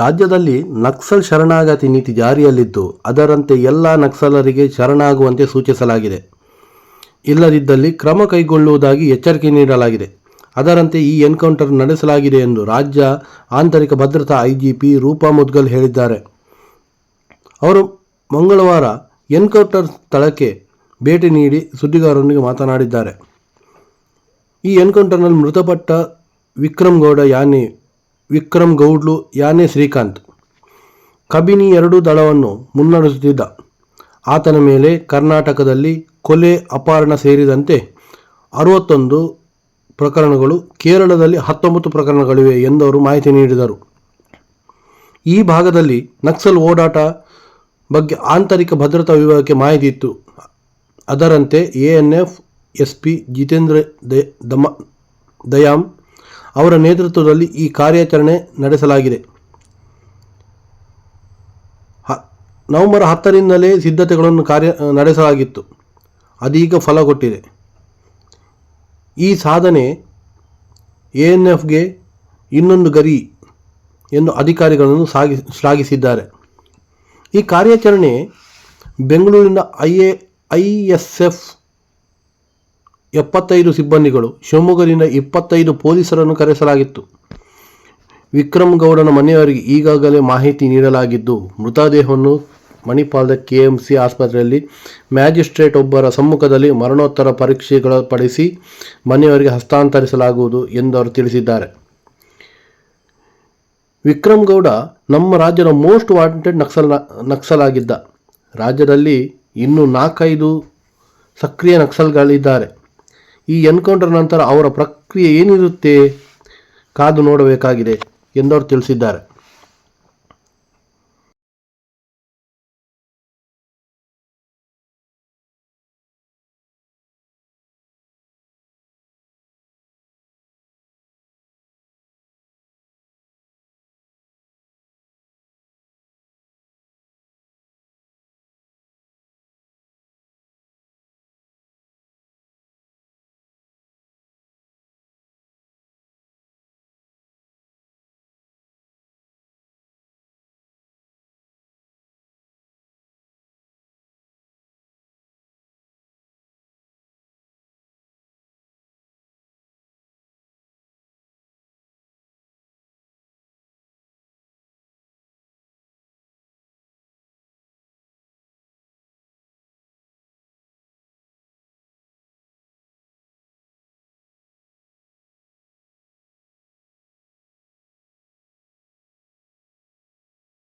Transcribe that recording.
ರಾಜ್ಯದಲ್ಲಿ ನಕ್ಸಲ್ ಶರಣಾಗತಿ ನೀತಿ ಜಾರಿಯಲ್ಲಿದ್ದು, ಅದರಂತೆ ಎಲ್ಲ ನಕ್ಸಲರಿಗೆ ಶರಣಾಗುವಂತೆ ಸೂಚಿಸಲಾಗಿದೆ. ಇಲ್ಲದಿದ್ದಲ್ಲಿ ಕ್ರಮ ಕೈಗೊಳ್ಳುವುದಾಗಿ ಎಚ್ಚರಿಕೆ ನೀಡಲಾಗಿದೆ. ಅದರಂತೆ ಈ ಎನ್ಕೌಂಟರ್ ನಡೆಸಲಾಗಿದೆ ಎಂದು ರಾಜ್ಯ ಆಂತರಿಕ ಭದ್ರತಾ ಐಜಿಪಿ ರೂಪಾ ಮುದ್ಗಲ್ ಹೇಳಿದ್ದಾರೆ. ಅವರು ಮಂಗಳವಾರ ಎನ್ಕೌಂಟರ್ ಸ್ಥಳಕ್ಕೆ ಭೇಟಿ ನೀಡಿ ಸುದ್ದಿಗಾರರೊಂದಿಗೆ ಮಾತನಾಡಿದ್ದಾರೆ. ಈ ಎನ್ಕೌಂಟರ್ನಲ್ಲಿ ಮೃತಪಟ್ಟ ವಿಕ್ರಮ್ ಗೌಡ, ಯಾನೆ ವಿಕ್ರಮ್ ಗೌಡ್ಲು, ಯಾನೆ ಶ್ರೀಕಾಂತ್. ಕಬಿನಿ ಎರಡು ದಳವನ್ನು ಮುನ್ನಡೆಸುತ್ತಿದ್ದ. ಆತನ ಮೇಲೆ ಕರ್ನಾಟಕದಲ್ಲಿ ಕೊಲೆ, ಅಪಹರಣ ಸೇರಿದಂತೆ ಅರವತ್ತೊಂದು ಪ್ರಕರಣಗಳು, ಕೇರಳದಲ್ಲಿ ಹತ್ತೊಂಬತ್ತು ಪ್ರಕರಣಗಳಿವೆ ಎಂದು ಅವರು ಮಾಹಿತಿ ನೀಡಿದರು. ಈ ಭಾಗದಲ್ಲಿ ನಕ್ಸಲ್ ಓಡಾಟ ಬಗ್ಗೆ ಆಂತರಿಕ ಭದ್ರತಾ ವಿಭಾಗಕ್ಕೆ ಮಾಹಿತಿ ಇತ್ತು. ಅದರಂತೆ ANF S P Jitendra Dayam ಅವರ ನೇತೃತ್ವದಲ್ಲಿ ಈ ಕಾರ್ಯಾಚರಣೆ ನಡೆಸಲಾಗಿದೆ. ನವೆಂಬರ್ ಹತ್ತರಿಂದಲೇ ಸಿದ್ಧತೆಗಳನ್ನು ಕಾರ್ಯ, ನಡೆಸಲಾಗಿತ್ತು. ಅದೀಗ ಫಲ ಕೊಟ್ಟಿದೆ. ಈ ಸಾಧನೆ ಎ ಎನ್ ಎಫ್ಗೆ ಇನ್ನೊಂದು ಗರಿ ಎಂದು ಅಧಿಕಾರಿಗಳನ್ನು ಸಾಗಿ, ಶ್ಲಾಘಿಸಿದ್ದಾರೆ. ಈ ಕಾರ್ಯಾಚರಣೆ ಬೆಂಗಳೂರಿನ I A I S F ಎಪ್ಪತ್ತೈದು ಸಿಬ್ಬಂದಿಗಳು, ಶಿವಮೊಗ್ಗದಿಂದ ಇಪ್ಪತ್ತೈದು ಪೊಲೀಸರನ್ನು ಕರೆಸಲಾಗಿತ್ತು. ವಿಕ್ರಮ್ ಗೌಡನ ಮನೆಯವರಿಗೆ ಈಗಾಗಲೇ ಮಾಹಿತಿ ನೀಡಲಾಗಿದ್ದು, ಮೃತದೇಹವನ್ನು ಮಣಿಪಾಲದ ಕೆಎಂಸಿ ಆಸ್ಪತ್ರೆಯಲ್ಲಿ ಮ್ಯಾಜಿಸ್ಟ್ರೇಟ್ ಒಬ್ಬರ ಸಮ್ಮುಖದಲ್ಲಿ ಮರಣೋತ್ತರ ಪರೀಕ್ಷೆಗಳ ಪಡಿಸಿ ಮನೆಯವರಿಗೆ ಹಸ್ತಾಂತರಿಸಲಾಗುವುದು ಎಂದು ಅವರು ತಿಳಿಸಿದ್ದಾರೆ. ವಿಕ್ರಮ್ ಗೌಡ ನಮ್ಮ ರಾಜ್ಯದ ಮೋಸ್ಟ್ ವಾಂಟೆಡ್ ನಕ್ಸಲ್, ನಕ್ಸಲಾಗಿದ್ದ. ರಾಜ್ಯದಲ್ಲಿ ಇನ್ನೂ ನಾಲ್ಕೈದು ಸಕ್ರಿಯ ನಕ್ಸಲ್ಗಳಿದ್ದಾರೆ. ಈ ಎನ್ಕೌಂಟರ್ ನಂತರ ಅವರ ಪ್ರಕ್ರಿಯೆ ಏನಿರುತ್ತೆ ಕಾದು ನೋಡಬೇಕಾಗಿದೆ ಎಂದವರು ತಿಳಿಸಿದ್ದಾರೆ.